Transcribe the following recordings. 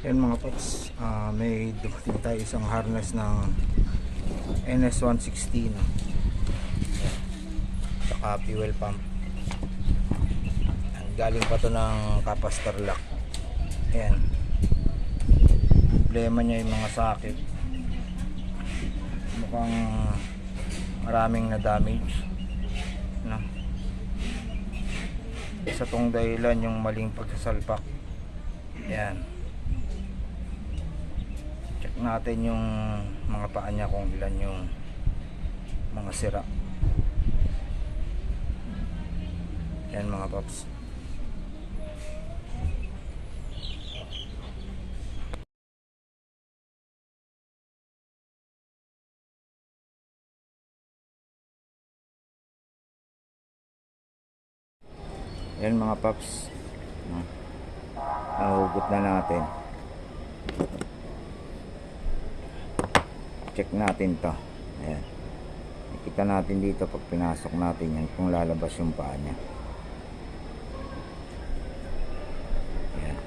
Yan mga paps, ah, may dumating tayo isang harness ng NS160 no? Saka fuel pump. Yan, Galing pa to ng capacitor lock. Ayan. Problema niya yung mga sakit. Mukhang maraming na damage. No? Isa tong dahilan yung maling pagsasalpak. Yan. Check natin yung mga paa niya kung ilan yung mga sira. Yan mga paps. Yan mga paps. Nahugot na natin. Check natin to. Ayan. Nakita natin dito pag pinasok natin yan kung lalabas yung paa niya. Ayan.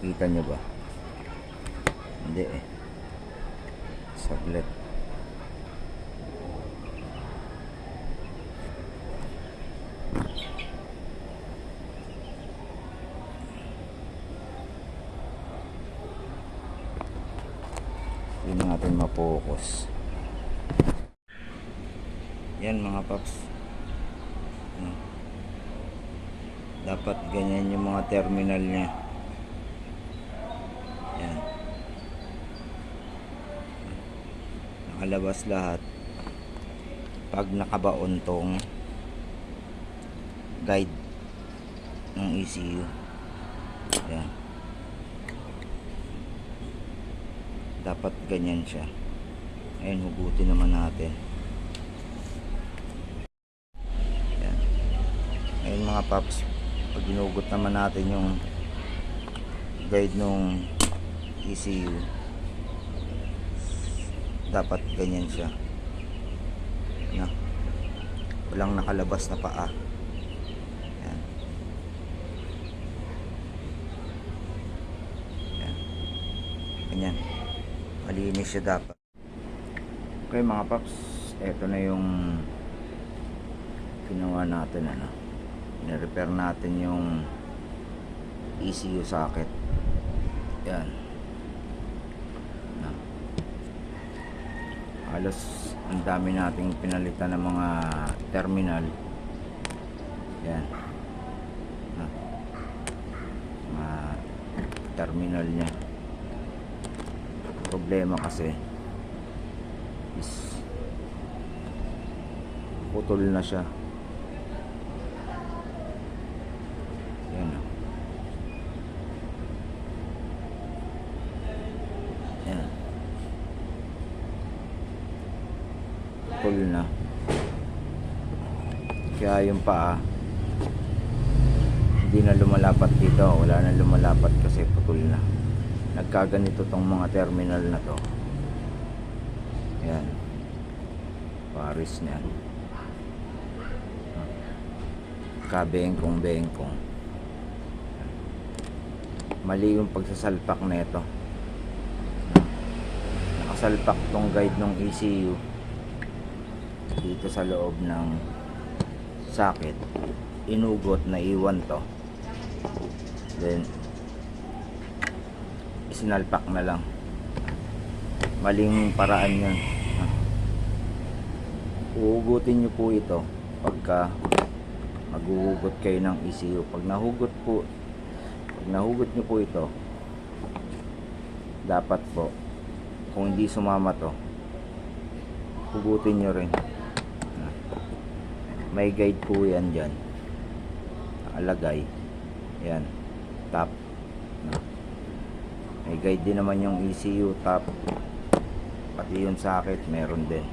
Kita nyo ba? Hindi eh. Saglit. Hindi mapokus. Yan mga paps. Dapat ganyan yung mga terminal niya. Yan. Nakalabas lahat. Pag nakabaon tong guide ng ECU. Yan. dapat ganyan siya ayun hugutin naman natin. Yan ayun mga paps pag ginugot naman natin yung guide nung ECU dapat ganyan siya. Na walang nakalabas na paa. Yan yan ganyan. Malinis siya dapat okay mga paps. Eto na yung ginawa natin ano. Nirepair natin yung ECU socket. Yan. Na. halos ang dami nating pinalitan ng mga terminal. Yan. Na. mga terminal niya. Problema kasi is putol na siya. Yan yan. Putol na. Kaya yung paa hindi na lumalapat dito. Wala na lumalapat kasi putol na. Nagkaganito tong mga terminal na to. Yan. Paris niyan kabengkong bengkong mali yung pagsasalpak na ito nakasalpak tong guide ng ECU dito sa loob ng socket. Inugot na iwan to. Then sinalpak na lang. Maling paraan yun. Uugutin nyo po ito pagka maghuhugot kayo ng ECU pag nahugot po pag nahugot nyo po ito dapat po kung hindi sumama to hugutin nyo rin. May guide po yan dyan. Nakalagay yan. Top may guide din naman yung ECU top pati yung socket meron din.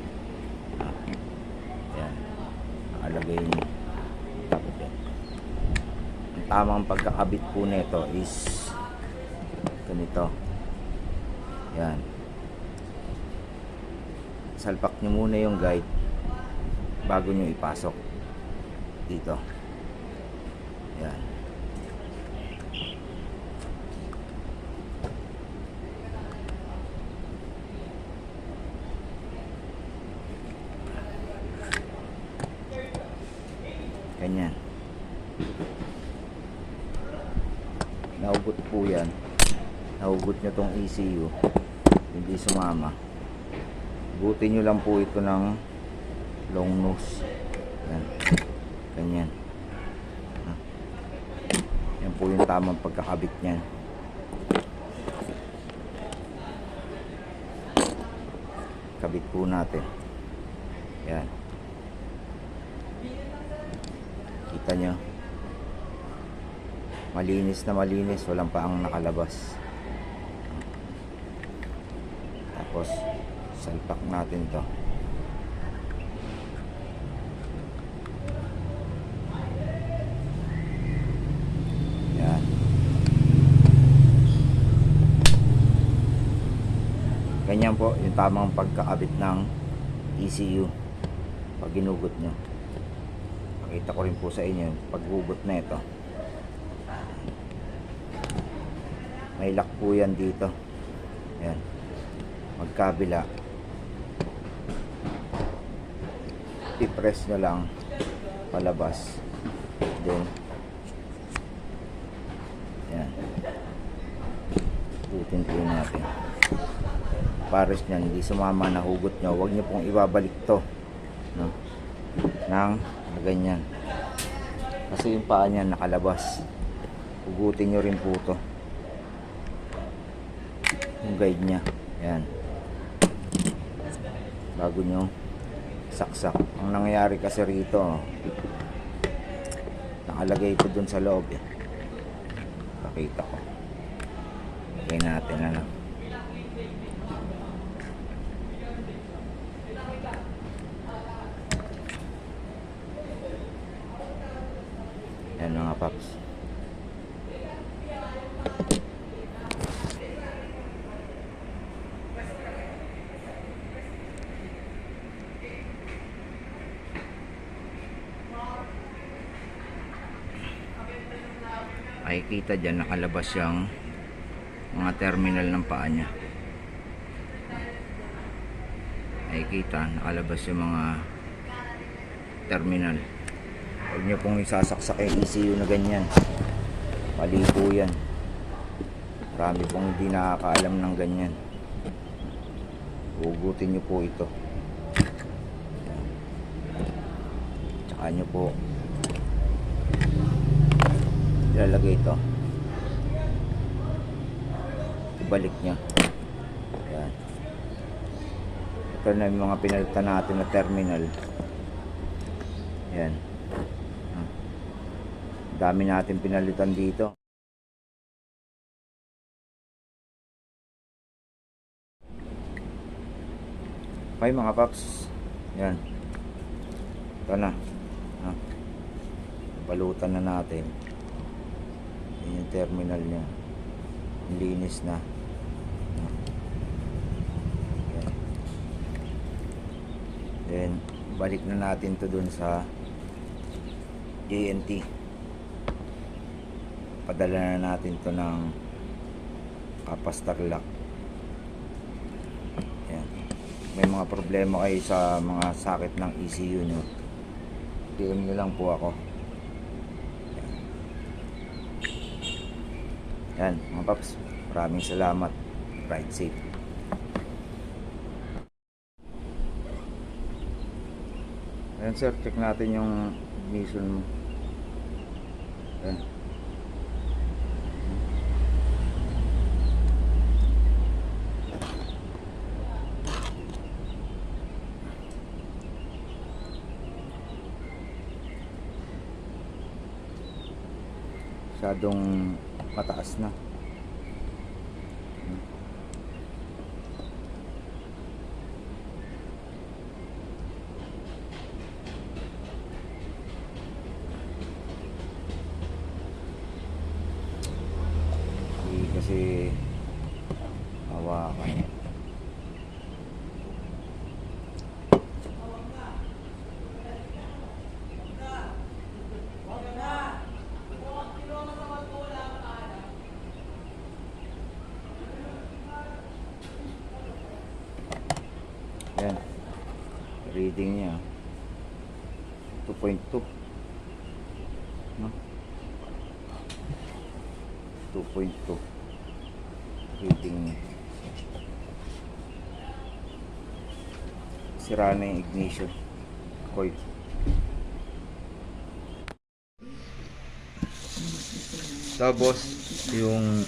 Yan. Din ang tamang pagkakabit po nito is ganito. Yan. Salpak nyo muna yung guide bago nyo ipasok dito. Yan. Ganyan. Naugot po yan. Naugot nyo tong ECU. Hindi sumama. Buti nyo lang po ito ng long nose. Yan. Ganyan. Ah. Yan po yung tamang pagkakabit niyan. Kabit po natin. Yan. Kita nyo. Malinis na malinis. Walang paang nakalabas. Tapos, salpak natin to. Yan. Ganyan po yung tamang pagkakabit ng ECU pag ginugot nyo. Pakita ko rin po sa inyo paghugot na ito. May lock po yan dito. Yan. Magkabila. I-press nyo lang palabas. Then, yan. Tutin po natin. Pares niyan, hindi sumama na hugot nyo. Huwag nyo pong ibabalik to. No? Nang na ganyan. Kasi yung paa niyan nakalabas. Hugutin nyo rin po to. Yung guide niya. Yan. Bago nyo saksak. Ang nangyayari kasi rito, nakalagay ito dun sa loob. Eh. Pakita ko. Lagay natin ano. Yan mga paps. Makikita dyan nakalabas yung mga terminal ng paa niya. Makikita nakalabas yung mga terminal. Huwag niyo pong isasaksak yung ECU na ganyan. Mali po yan. Marami pong hindi nakakaalam ng ganyan. Hugutin niyo po ito. Tsaka niyo po ilalagay ito. Ibalik niya. Yan. Ito na yung mga pinalitan natin na terminal. Yan. Dami natin pinalitan dito. Okay mga paps. Yan. Ito na. Balutan na natin. Terminal niya. Linis na. Then, balik na natin to dun sa JNT. Padala na natin to ng kapastar lock. Yan. May mga problema kayo sa mga sakit ng ECU nyo. PM nyo lang po ako. Yan, mga paps. Maraming salamat. Ride safe. Ayan sir, check natin yung ignition mo. Ayan. Masyadong mataas na. Kasi hawakan niya. 2.2 no? 2.2 reading sira na yung ignition. Coil tapos yung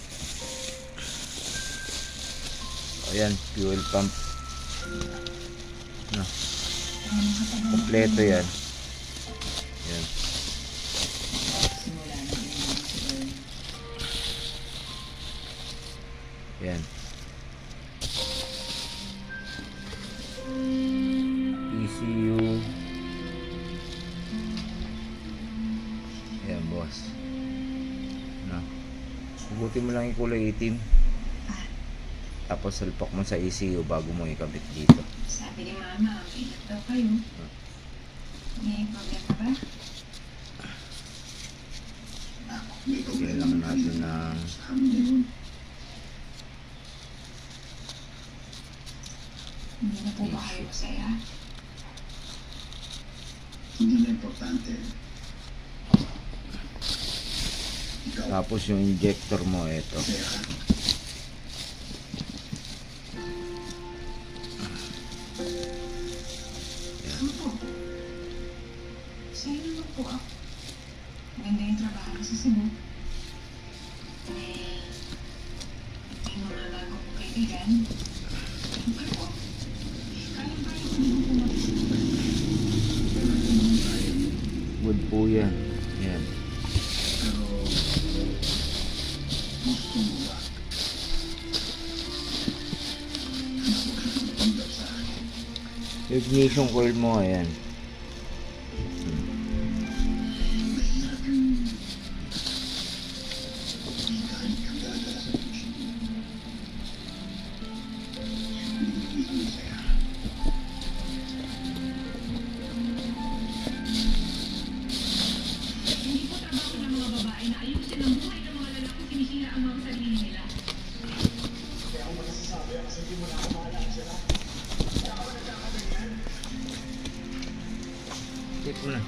ayan fuel pump. No. kompleto yan yan yan ECU Ayan, boss. Na. Hugutin mo lang yung kulay itim. Tapos salpak mo sa ECU bago mo ikabit dito. Sabi ni Mama, ingat daw kayo. May problema ba? Lagyan lang natin ng Hindi na po ba kayo masaya? Hindi na importante. tapos yung injector mo ito. Kaya ka. Kaibigan. Wood po yan. Yan. Ignition coil mo, ayan. Mahirap Tip mo na.